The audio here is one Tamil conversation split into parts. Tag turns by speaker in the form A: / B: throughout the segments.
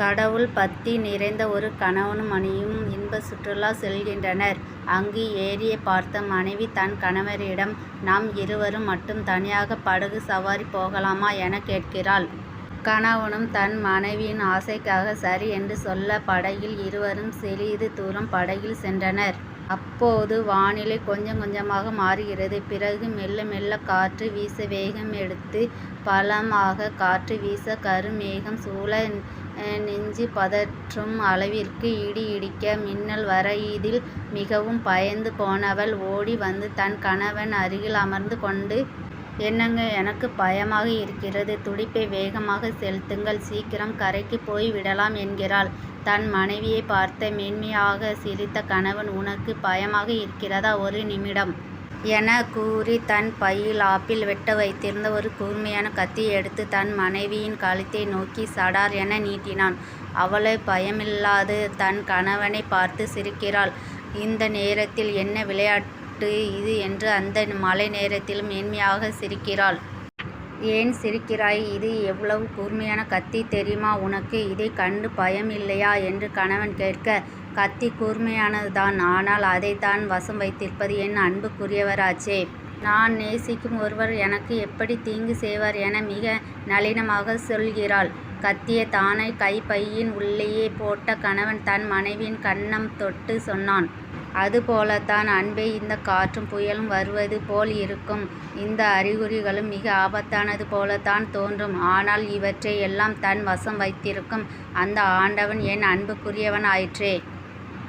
A: கடவுள் பக்தி நிறைந்த ஒரு கணவனும் மனைவியும் இன்ப சுற்றுலா செல்கின்றனர். அங்கு ஏரியை பார்த்த மனைவி தன் கணவரிடம் நாம் இருவரும் மட்டும் தனியாக படகு சவாரி போகலாமா என கேட்கிறாள். கணவனும் தன் மனைவியின் ஆசைக்காக சரி என்று சொல்ல படகில் இருவரும் சிறிது தூரம் படகில் சென்றனர். அப்போது வானிலை கொஞ்சம் கொஞ்சமாக மாறுகிறது. பிறகு மெல்ல மெல்ல காற்று வீச வேகம் எடுத்து பலமாக காற்று வீச கருமேகம் சூழ நெஞ்சு பதற்றும் அளவிற்கு இடி இடிக்க மின்னல் வர இதில் மிகவும் பயந்து போனவள் ஓடி வந்து தன் கணவன் அருகில் அமர்ந்து கொண்டு என்னங்க எனக்கு பயமாக இருக்கிறது. துடிப்பை வேகமாக செலுத்துங்கள். சீக்கிரம் கரைக்கு போய் விடலாம் என்கிறாள். தன் மனைவியைப் பார்த்த மென்மையாக சிரித்த கணவன் உனக்கு பயமாக இருக்கிறதா ஒரு நிமிடம்? எனக் கூறி தன் பையில் ஆப்பிள் வெட்ட வைத்திருந்த ஒரு கூர்மையான கத்தியை எடுத்து தன் மனைவியின் கழுத்தை நோக்கி சடார் என நீட்டினான். அவளை பயமில்லாது தன் கணவனைப் பார்த்து சிரிக்கிறாள். இந்த நேரத்தில் என்ன விளையாட்டு இது என்று அந்த மழை நேரத்திலும் மேன்மையாக சிரிக்கிறாள். ஏன் சிரிக்கிறாய்? இது எவ்வளவு கூர்மையான கத்தி தெரியுமா உனக்கு? இதைக் கண்டு பயம் இல்லையா? என்று கணவன் கேட்க கத்தி கூர்மையானதுதான். ஆனால் அதை தான் வசம் வைத்திருப்பது என் அன்புக்குரியவராச்சே. நான் நேசிக்கும் ஒருவர் எனக்கு எப்படி தீங்கு செய்வார்? என மிக நளினமாக சொல்கிறாள். கத்தியைத் தானே கைப்பையின் உள்ளேயே போட்ட கணவன் தன் மனைவியின் கண்ணம் தொட்டு சொன்னான். அதுபோலத்தான் அன்பே இந்த காற்றும் புயலும் வருவது போல் இருக்கும். இந்த அறிகுறிகளும் மிக ஆபத்தானது போலத்தான் தோன்றும். ஆனால் இவற்றை எல்லாம் தன் வசம் வைத்திருக்கும் அந்த ஆண்டவன் என் அன்புக்குரியவன் ஆயிற்றே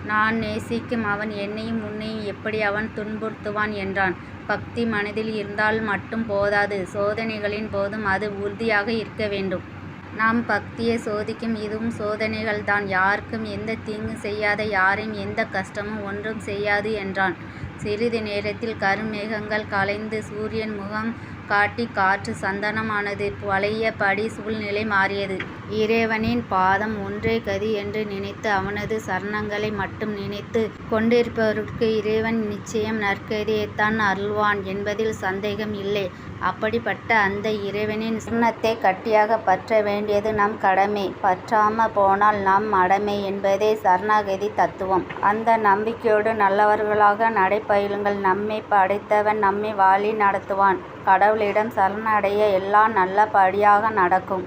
A: நான் நேசிக்கும் அவன் என்னையும் உன்னையும் எப்படி அவன் துன்புறுத்துவான்? என்றான். பக்தி மனதில் இருந்தால் மட்டும் போதாது. சோதனைகளின் போதும் அது உறுதியாக இருக்க வேண்டும். நாம் பக்தியை சோதிக்கும் இதுவும் சோதனைகள்தான். யாருக்கும் எந்த தீங்கு செய்யாத யாரையும் எந்த கஷ்டமும் ஒன்றும் செய்யாது என்றான். சிறிது நேரத்தில் கருமேகங்கள் கலைந்து சூரியன் முகம் காட்டிக் காற்று சந்தனமானது வளையபடி சூழ்நிலை மாறியது. இறைவனின் பாதம் ஒன்றே கதி என்று நினைத்து அவனது சரணங்களை மட்டும் நினைத்துக் கொண்டிருப்பவருக்கு இறைவன் நிச்சயம் நற்கதியைத்தான் அருள்வான் என்பதில் சந்தேகம் இல்லை. அப்படிப்பட்ட அந்த இறைவனின் சரணத்தைக் கட்டியாகப் பற்ற வேண்டியது நம் கடமை. பற்றாமல் போனால் நம் மடமை என்பதே சரணாகதி தத்துவம். அந்த நம்பிக்கையோடு நல்லவர்களாக நடைபயிலுங்கள். நம்மைப் படைத்தவன் நம்மை வழி நடத்துவான். கடவுளிடம் சரணடைய எல்லாம் நல்லபடியாக நடக்கும்.